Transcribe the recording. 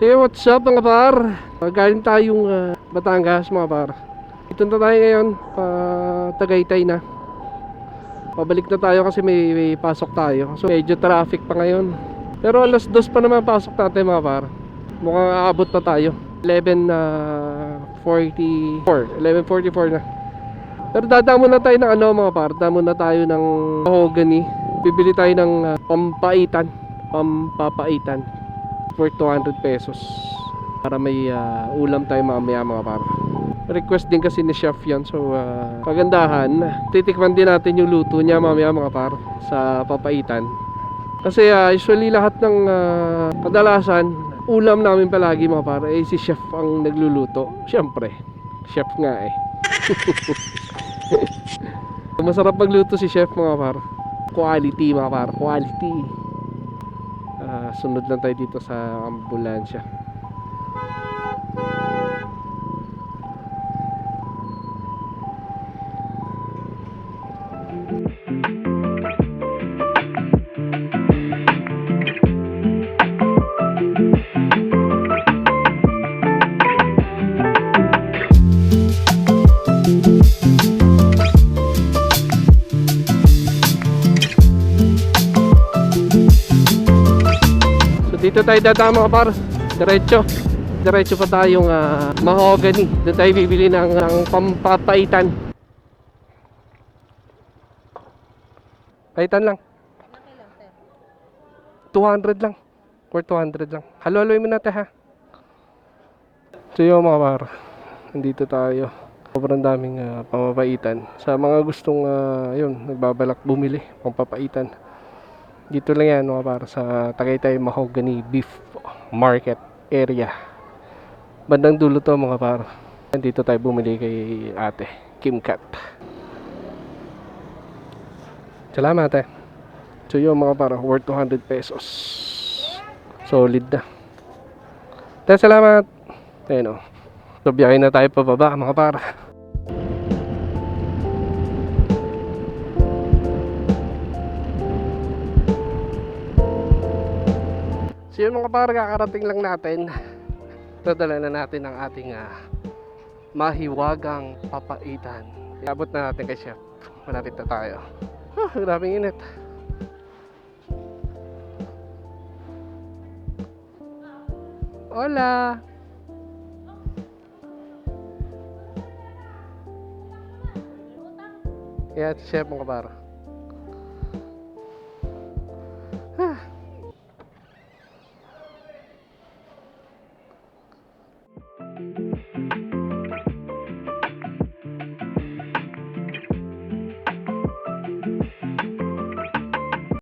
So yeah, what's up mga par? Galing tayong ah, Batangas mga par. Ito na tayo ngayon, pa Tagaytay na. Pabalik na tayo kasi may, may pasok tayo. So medyo traffic pa ngayon. Pero alas dos pa naman pasok natin mga par. Mukhang aabot pa tayo. 11 na 44. 11.44 na. Pero dadaan muna tayo ng ano mga par. Dadaan muna tayo ng mahogany. Bibili tayo ng ah, pampaitan. Pampapaitan. For 200 pesos. Para may ah, ulam tayo mamaya mga par. Request din kasi ni chef yan. So ah, pagandahan. Titikman din natin yung luto niya mamaya mga par. Sa papaitan. Kasi ah, usually lahat ng ah, kadalasan ulam namin palagi mga par eh si chef ang nagluluto. Siyempre, chef nga eh. Masarap magluto si chef mga par. Quality mga par, quality. Ah, sunod lang tayo dito sa ambulansya. Dito tayo dadaan par. Diretso. Diretso pa tayong ah, mahogany. Doon tayo bibili ng, ng pampapaitan. Paitan lang. 200 lang. For 200 lang. Halo-haloy mo natin ha. So yun mga par. Nandito tayo. Sobrang daming ah, pamapaitan. Sa mga gustong ah, yun, nagbabalak bumili, pampapaitan. Dito lang yan mga para sa Tagaytay Mahogany Beef Market area. Bandang dulo to mga para. Dito tayo bumili kay ate, Kim Kat. Salamat ate. So yun mga para, worth 200 pesos. Solid na. Tayo salamat. Ayun o. So biyahe na tayo pababa mga para. So yun mga para, kakarating lang natin. Dadala na natin ang ating ah, mahiwagang papaitan. Iabot na natin kay chef. Malapit na tayo. Ah, grabing init. Hola! Si chef mga para.